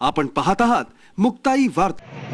आपण पाहत आहात मुक्ताई वार्ता.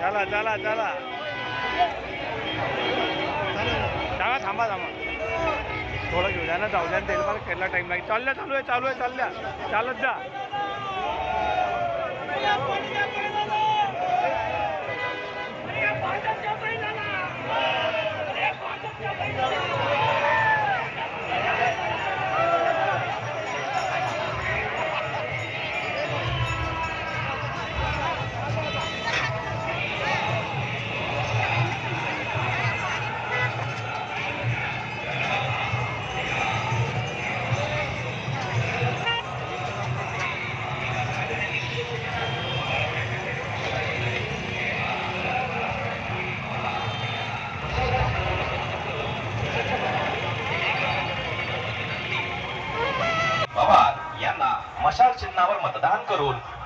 चला चला चला. थांबा थांबा थांबा. थोडं घेऊ द्या ना जाऊ द्या तेल मला खेळला टाईम लागेल. चालल्या चालू आहे चालू आहे चालल्या चालत जा.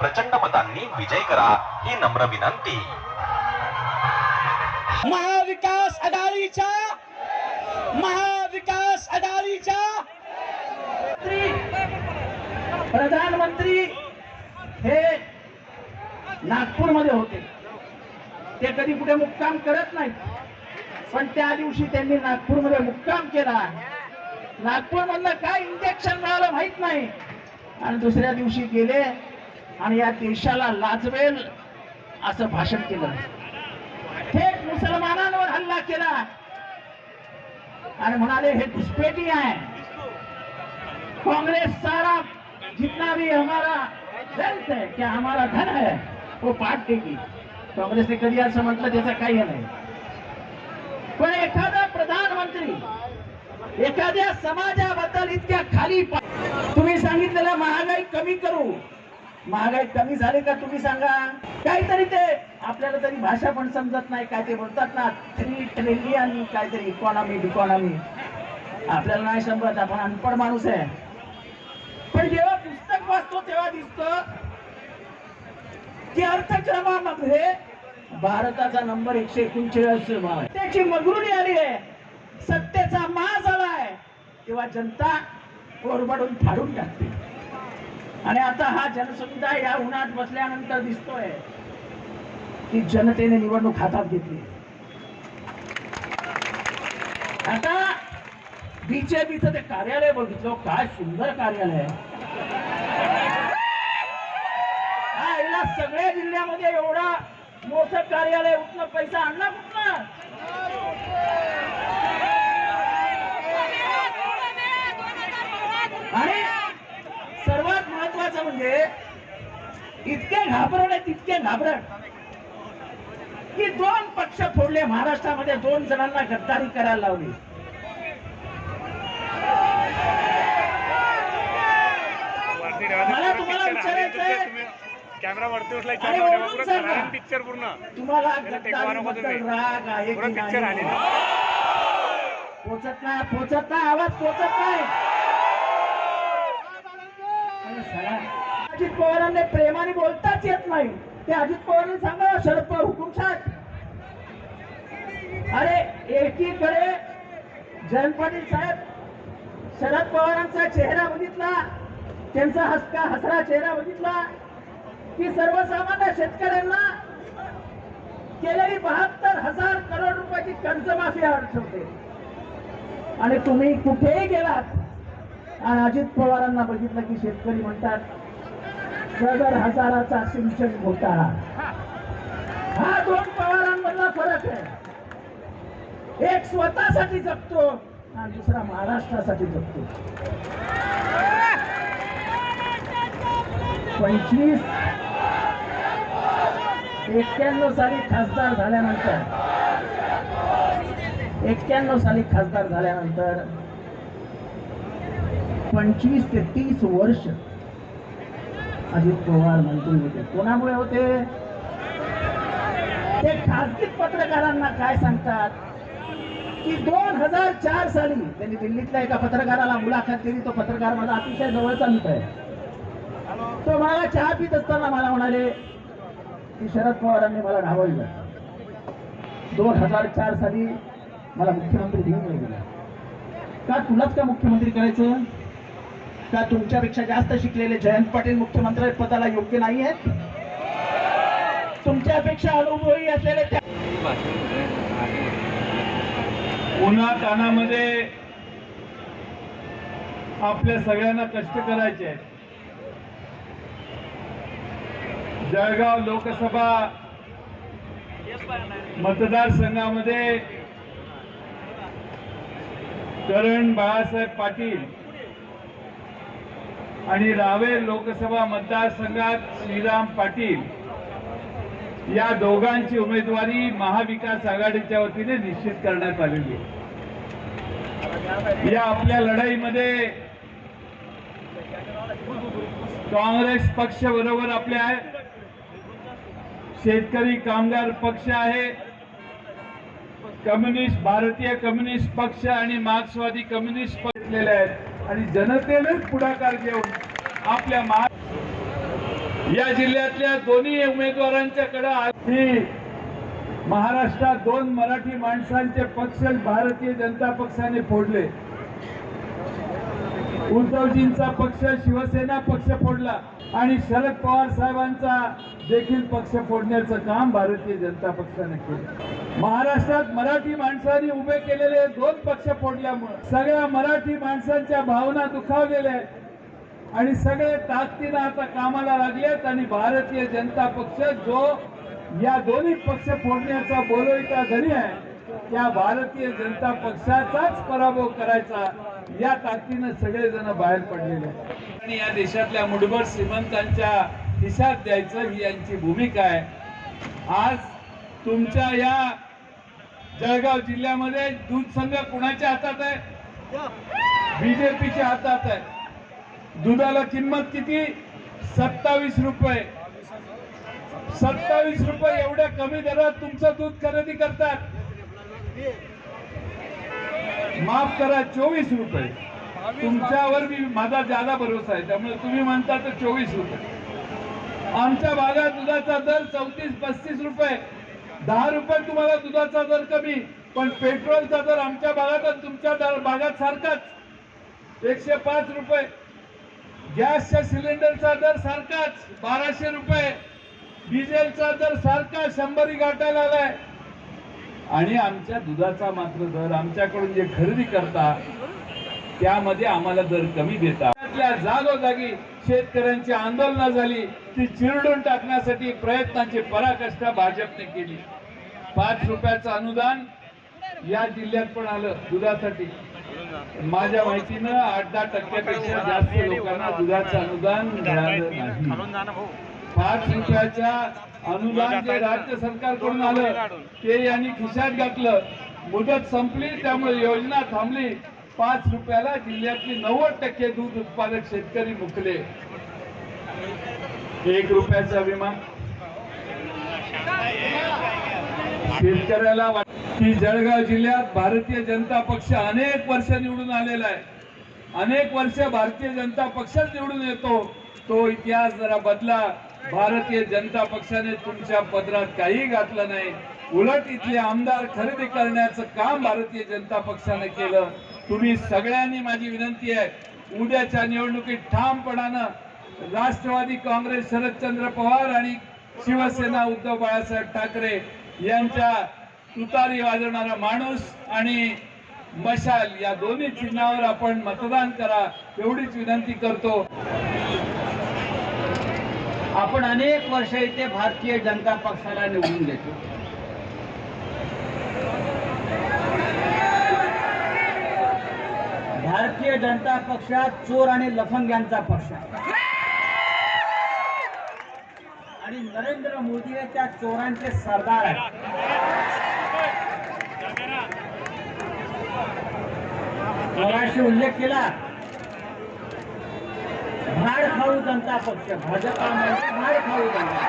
प्रचंड मतांनी विजय करा ही नम्र विनंती. महाविकास आघाडीच्या महाविकास आघाडीच्या प्रधानमंत्री हे नागपूरमध्ये होते. ते कधी कुठे मुक्काम करत नाहीत. पण त्या दिवशी त्यांनी नागपूरमध्ये मुक्काम केला नागपूर मधलं काय इंजेक्शन मिळालं माहीत नाही. आणि दुसऱ्या दिवशी गेले. आणि या देशाला लाजवेल असं भाषण केलं. थेट मुसलमानांवर हल्ला केला. आणि म्हणाले हे घुसपेटी आहे. कांग्रेस सारा जितना भी हमारा वेल्थ है क्या हमारा धन है वो हो, पाठ देगी काँग्रेसने कधी असं म्हटलं त्याचा काही नाही. पण एखादा प्रधानमंत्री एखाद्या समाजाबद्दल इतक्या खाली पा- तुम्ही सांगितलेला महागाई कमी करू. महागाई कमी झाली का तुम्ही सांगा. काहीतरी ते आपल्याला तरी भाषा पण समजत नाही काय ते बोलतात ना थ्री ट्रिलियन काहीतरी इकॉनॉमी इकॉनॉमी आपल्याला नाही समजत आपण अनपड माणूस आहे. पण जेव्हा पुस्तक वाचतो तेव्हा दिसत की अर्थक्रमामध्ये भारताचा नंबर एकशे एकोणचाळीस आहे त्याची मगरुणी आली आहे. सत्तेचा माज आलाय तेव्हा जनता ओरबडून फाडून टाकते. आणि आता हा जनसमुदाय या उन्हात बसल्यानंतर दिसतोय की जनतेने निवडणूक हातात घेतली आता बीजेपीचं ते कार्यालय बघितलं काय सुंदर कार्यालय हा सगळ्या जिल्ह्यामध्ये एवढा मोठं कार्यालय उठलं पैसा आणला कुठनं आणि म्हणजे इतके घाबरण आहेत इतके घाबरण. की दोन पक्ष फोडले महाराष्ट्रामध्ये दोन जणांना गद्दारी करायला लावली. मला तुम्हाला विचारायचंय- कॅमेरा वरती उठला पिक्चर पूर्ण तुम्हाला राग आहे पिक्चर आले पोचत नाही पोचत नाही आवाज पोचत नाही. अजित पवारांनी प्रेमाने बोलताच येत नाही. ते अजित पवारांनी सांगा शरद पवार हुकुमशाह अरे एकीकडे जयंत पाटील साहेब शरद पवारांचा चेहरा बघितला त्यांचा हसका हसरा चेहरा बघितला की सर्वसामान्य शेतकऱ्यांना केलेली बहात्तर हजार करोड रुपयाची कर्जमाफी आठवते आणि तुम्ही कुठेही गेलात आणि अजित पवारांना बघितलं की शेतकरी म्हणतात सदर हजाराचा सिंचन घोटाळा. हा. दोन पवारांमधला फरक आहे. एक स्वतःसाठी जगतो आणि दुसरा महाराष्ट्रासाठी जगतो पंचवीस एक्क्याण्णव साली खासदार झाल्यानंतर एक्क्याण्णव साली खासदार झाल्यानंतर पंचवीस ते तीस वर्ष अजित पवार मंत्री होते. कोणामुळे होते? ते खासगी पत्रकारांना काय सांगतात? की दोन हजार चार साली त्यांनी दिल्लीतल्या एका पत्रकाराला मुलाखत दिली. तो पत्रकार माझा अतिशय जवळचा मित्र आहे. तो मला चहा पित असताना मला म्हणाले की शरद पवारांनी मला डावललं दोन हजार चार साली मला मुख्यमंत्री घेऊन गेला का तुलाच का मुख्यमंत्री करायचं? का तुमच्यापेक्षा जास्त शिकलेले जयंत पाटील मुख्यमंत्री पदाला योग्य नाही आहेत? तुमच्यापेक्षा अनुभवी असलेले उन्हा तानामध्ये आपल्या सगळ्यांना कष्ट करायचे जळगाव लोकसभा मतदारसंघामध्ये करण बाळासाहेब पाटील आणि रावेर लोकसभा मतदारसंघात श्रीराम पाटील या दोघांची उमेदवारी महाविकास आघाडीच्या वतीने निश्चित करण्यात आलेली आहे. या आपल्या लढाईमध्ये काँग्रेस पक्ष बरोबर आपल्या शेतकरी कामगार पक्ष आहे. कम्युनिस्ट भारतीय कम्युनिस्ट पक्ष आणि मार्क्सवादी कम्युनिस्ट पक्ष आहेत. आणि जनतेनेच पुढाकार घेऊन आपल्या महा या जिल्ह्यातल्या दोन्ही उमेदवारांच्याकडे ही महाराष्ट्रात दोन मराठी माणसांचे पक्ष भारतीय जनता पक्षाने फोडले. उद्धवजींचा पक्ष शिवसेना पक्ष फोडला आणि शरद पवार साहेबांचा देखील पक्ष फोडण्याचं काम भारतीय जनता पक्षाने केलं. महाराष्ट्रात मराठी माणसांनी उभे केलेले दोन पक्ष फोडल्यामुळे सगळ्या मराठी माणसांच्या भावना दुखावलेल्या आहेत. आणि सगळे ताकदीनं आता कामाला लागलेत आणि भारतीय जनता पक्ष जो या दोन्ही पक्ष फोडण्याचा बोलविता धनी आहे त्या भारतीय जनता पक्षाचाच पराभव करायचा या ताकदीनं सगळेजण बाहेर पडलेले आणि या देशातल्या मुठभर श्रीमंतांच्या खिशात द्यायचं ही यांची भूमिका आहे. आज तुमच्या या जळगाव जिल्ह्यामध्ये दूध संघ कुणाच्या हातात आहे? बीजेपीच्या हातात आहे. दुधाला किंमत किती? सत्तावीस रुपये. सत्तावीस रुपये एवढ्या कमी दरात तुमचं दूध खरेदी करतात. माफ करा चोवीस रुपये. तुमच्यावर मी माझा ज्यादा भरोसा आहे त्यामुळे तुम्ही म्हणता तर चोवीस रुपये. आमच्या भागात दुधाचा दर चौतीस पस्तीस रुपये. दहा रुपये तुम्हाला दुधाचा दर कमी पण पेट्रोलचा दर आमच्या भागात आणि तुमच्या दर भागात सारखाच. एकशे पाच रुपये. गॅसच्या सिलेंडरचा दर सारखाच बाराशे रुपये. डिझेलचा दर सारखा शंभरी गाठायला आलाय. आणि आमच्या दुधाचा मात्र दर आमच्याकडून जे खरेदी करता त्यामध्ये आम्हाला दर कमी देता. त्यातल्या जागोजागी शेतकऱ्यांची आंदोलनं झाली ती चिरडून टाकण्यासाठी प्रयत्नांची पराकाष्ठा भाजपने केली. पाच रुपयाचं अनुदान या जिल्ह्यात पण आलं दुधासाठी. माझ्या माहितीनं आठ दहा टक्क्यापेक्षा जास्त लोकांना दुधाचं अनुदान मिळालं नाही. पाच रुपयाच्या अनुदान जे राज्य सरकारकडून आलं ते यांनी खिशात घातलं. मुदत संपली त्यामुळे योजना थांबली. पाच रुपयाला जिल्ह्यातली नव्वद टक्के दूध उत्पादक शेतकरी मुकले. एक रुपयाचा विमा. शेतकऱ्याला की जळगाव जिल्ह्यात भारतीय जनता पक्ष अनेक वर्ष निवडून आलेला आहे. अनेक वर्ष भारतीय जनता पक्षच निवडून येतो. तो इतिहास जरा बदला. भारतीय जनता पक्षाने तुमच्या पदरात काही घातलं नाही. उलट इथले आमदार खरेदी करण्याचं काम भारतीय जनता पक्षाने केलं. तुम्ही सगळ्यांनी माझी विनंती आहे उद्याच्या निवडणुकीत ठामपणानं राष्ट्रवादी काँग्रेस शरदचंद्र पवार आणि शिवसेना उद्धव बाळासाहेब ठाकरे यांच्या तुतारी वाजवणारा माणूस आणि मशाल या दोन्ही चिन्हावर आपण मतदान करा एवढीच विनंती करतो. आपण अनेक वर्ष इथे भारतीय जनता पक्षाला निवडून देतो भारतीय जनता पक्षात चोर आणि लफंग्यांचा पक्ष आणि नरेंद्र मोदी हे त्या चोरांचे सरदार आहेत. मगाशी उल्लेख केला. भाड खाऊ जनता पक्ष भाजपा म्हणजे भाड खाऊ जनता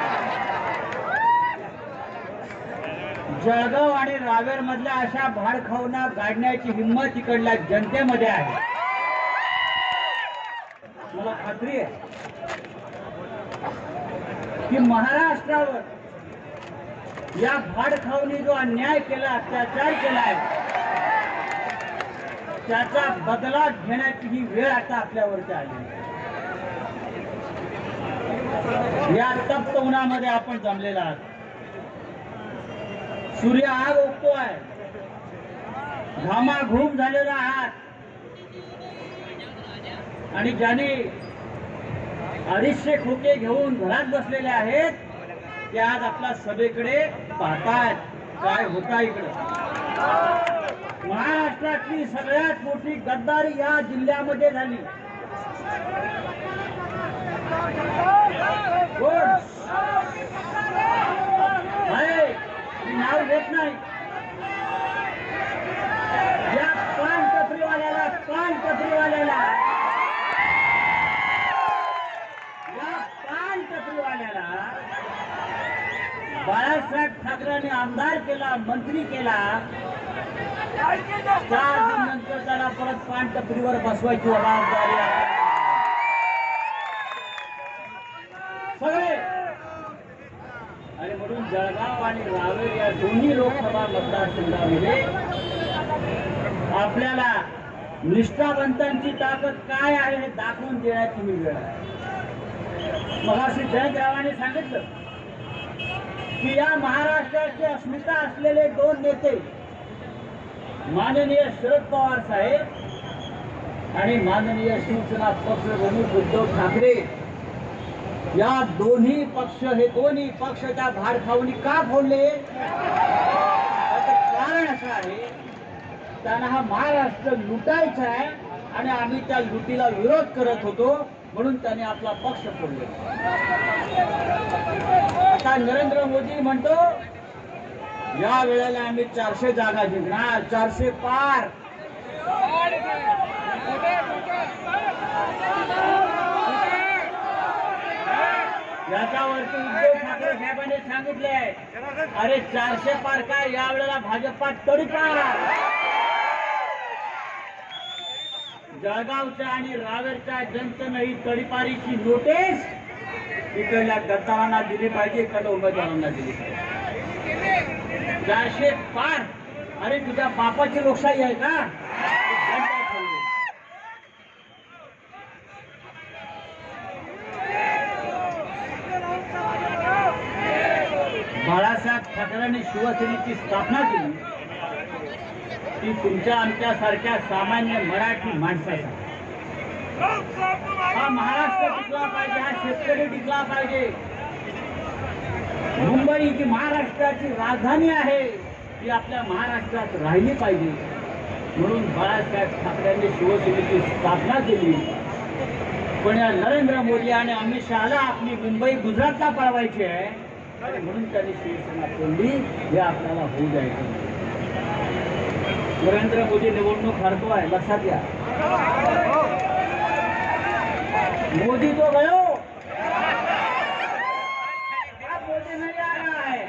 जळगाव आणि रावेर मधल्या अशा भाड खाऊना गाडण्याची हिंमत इकडल्या जनतेमध्ये आहे. खात्री आहे की महाराष्ट्रावर या भाडखावनी जो अन्याय केला अत्याचार केलाय त्याचा बदला घेण्याची ही वेळ आता आपल्यावरती आली या तप्त उन्हामध्ये आपण जमलेला आहात. सूर्य आग ओकतोय घामाघूम झालेला आहात. आणि ज्याने अडीचशे खोके घेऊन घरात बसलेले आहेत ते आज आपल्या सभेकडे पाहतात काय होता इकडं? महाराष्ट्रातली सगळ्यात मोठी गद्दारी या जिल्ह्यामध्ये झाली. नाव घेत नाही या पान टपरीवाल्याला पान टपरीवाल्याला या पान टपरीवाल्याला बाळासाहेब ठाकरेंनी आमदार केला मंत्री केला नंतर त्याला परत पान टपरीवर बसवायची जबाबदारी सगळे. आणि म्हणून जळगाव आणि रावेर या दोन्ही लोकसभा मतदारसंघामध्ये आपल्याला निष्ठावंतांची ताकद काय आहे हे दाखवून देण्याची मी वेळ आहे. मग मगाशी जयंतरावांनी सांगितलं. की या महाराष्ट्राची अस्मिता असलेले दोन नेते माननीय शरद पवार साहेब आणि माननीय शिवसेना पक्ष प्रमुख उद्धव ठाकरे. या दोन्ही पक्ष हे दोन्ही पक्ष त्या भारखावणी का फोडले? कारण असं आहे त्यांना हा महाराष्ट्र लुटायचा आहे आणि आम्ही त्या लुटीला विरोध करत होतो म्हणून त्याने आपला पक्ष फोडले. आता नरेंद्र मोदी म्हणतो या वेळेला आम्ही चारशे जागा जिंकणार चारशे पार. याच्यावरती उद्धव ठाकरे साहेबांनी सांगितलंय अरे चारशे पार काय या वेळेला भाजपा तडीपार. जळगावच्या आणि रावेरच्या जनतेनं ही तडीपारीची नोटीस इकडल्या गद्दारांना दिली पाहिजे इकडल्या उमेदवारांना दिली पाहिजे. चारशे पार. अरे तुझ्या बापाची लोकशाही आहे का? बाळासाहेब ठाकरेंनी शिवसेनेची स्थापना केली. ती तुमच्या आमच्यासारख्या सामान्य मराठी माणसासाठी. हा महाराष्ट्र टिकला पाहिजे हा शेतकरी टिकला पाहिजे. मुंबई जी महाराष्ट्राची राजधानी आहे ती आपल्या महाराष्ट्रात राहिली पाहिजे. म्हणून बाळासाहेब ठाकरेंनी शिवसेनेची स्थापना केली. पण या नरेंद्र मोदी आणि अमित शहाला आपली मुंबई गुजरातला पळवायची आहे म्हणून त्यांनी शिवसेना तोडली हे आपल्याला होऊ द्यायचं नरेंद्र मोदी निवडणूक हरतो आहे लक्षात घ्या. मोदी तो गयो। अब मोदी नहीं आ रहा है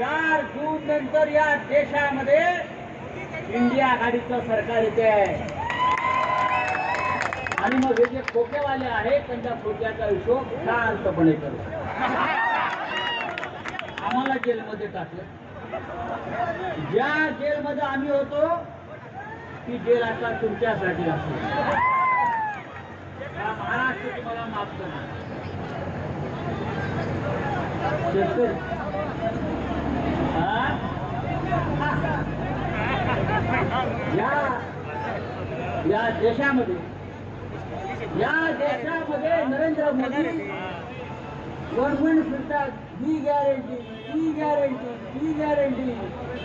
चार जून नंतर या देशामध्ये इंडिया आघाडीचं सरकार येते आहे. आणि मग हे जे खोकेवाले आहेत त्यांच्या खोक्याचा हिशोब शांतपणे करू. आम्हाला जेलमध्ये टाकलं. ज्या जेलमध्ये आम्ही होतो ती जेल आता तुमच्यासाठी असते हा महाराष्ट्र तुम्हाला माफ करणार शेतकरी हा? या. या देशामध्ये. या देशामध्ये नरेंद्र मोदी गव्हर्नमेंट फिरतात ही गॅरंटी ही गॅरंटी ही गॅरंटी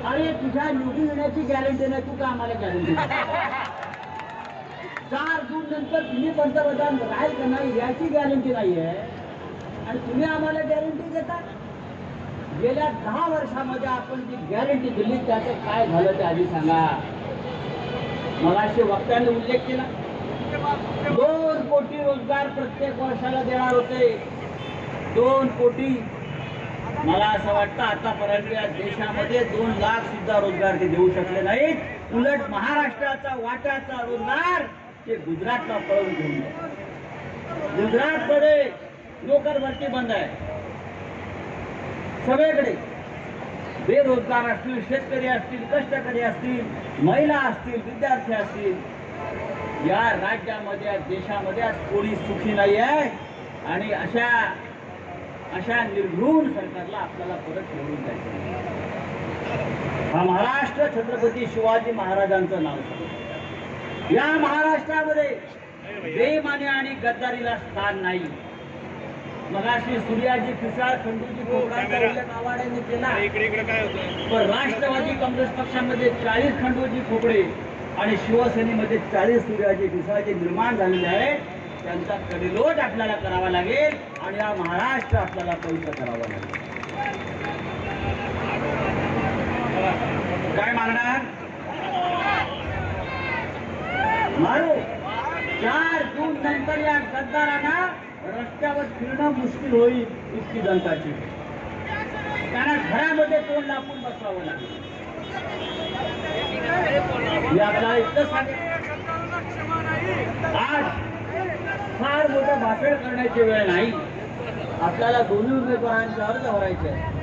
अरे तुझ्या निवडून येण्याची गॅरंटी नाही तू कामाला गॅरंटी चार जून नंतर तुम्ही पंतप्रधान राहील का नाही याची गॅरंटी नाही आहे आणि तुम्ही आम्हाला गॅरंटी देता? गेल्या दहा वर्षामध्ये आपण जी गॅरंटी दिली त्याचं काय झालं ते आधी सांगा. मला असे वक्त्याने उल्लेख केला. दोन कोटी रोजगार प्रत्येक वर्षाला देणार होते. दोन कोटी. मला असं वाटतं आतापर्यंत या देशामध्ये दोन लाख सुद्धा रोजगार ते देऊ शकले नाहीत. उलट महाराष्ट्राचा वाट्याचा रोजगार ते गुजरातला पळवून घेऊन गुजरातमध्ये नोकर भरती बंद आहे. सगळीकडे. बेरोजगार असतील शेतकरी असतील कष्टकरी असतील महिला असतील विद्यार्थी असतील या राज्यामध्ये देशामध्ये आज कोणी सुखी नाही आहे. आणि अशा अशा निर्घृण सरकारला आपल्याला परत निवडून द्यायचं हा महाराष्ट्र छत्रपती शिवाजी महाराजांचं नाव सांगतो. या महाराष्ट्रामध्ये बेमाने आणि गद्दारीला स्थान नाही. मगाशी सूर्याजी पिसाळ खंडूजी आवाड्याने केला. काय होतं पण राष्ट्रवादी काँग्रेस पक्षामध्ये चाळीस खंडोजी खोपडे आणि शिवसेनेमध्ये चाळीस सूर्याजी पिसाळ निर्माण झालेले आहेत त्यांचा कडेलोट आपल्याला करावा लागेल आणि हा महाराष्ट्र आपल्याला पवित्र करावा लागेल. काय मागणार? चार जून नंतर या गद्दारांना रस्त्यावर फिरणं मुश्किल होईल इतकी जनताची त्यांना घरामध्ये तोंड लापून बसवावं लागेल. आपल्याला इतकं सांगेन. आज फार मोठं भाषण करण्याची वेळ नाही. आपल्याला दोन्ही उमेदवारांचे अर्ज भरायचे आहे.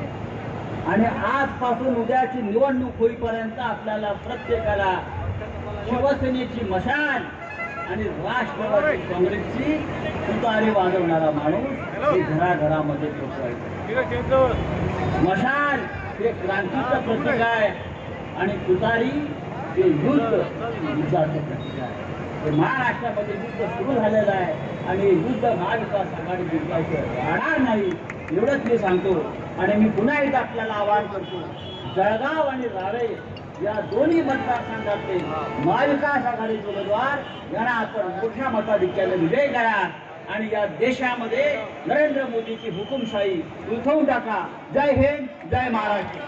आणि आजपासून उद्याची निवडणूक होईपर्यंत आपल्याला प्रत्येकाला शिवसेनेची मशाल आणि राष्ट्रवादी काँग्रेसची तुतारी वाजवणारा माणूस हे घराघरामध्ये पोचवायचा मशाल हे क्रांतीचं प्रतीक आहे. आणि तुतारी हे युद्ध युद्धाचं प्रतीक आहे. हे महाराष्ट्रामध्ये युद्ध सुरू झालेलं आहे. आणि युद्ध महाविकास आघाडी जिंकायचं राहणार नाही एवढंच मी सांगतो. आणि मी पुन्हा एकदा आपल्याला आवाहन करतो. जळगाव आणि रावे या दोन्ही मतदारसंघातले महाविकास आघाडीचे उमेदवार यांना आपण मोठ्या मताधिक्याने विजय करा आणि या देशामध्ये नरेंद्र मोदीची हुकुमशाही उलथवून टाका. जय हिंद जय महाराष्ट्र.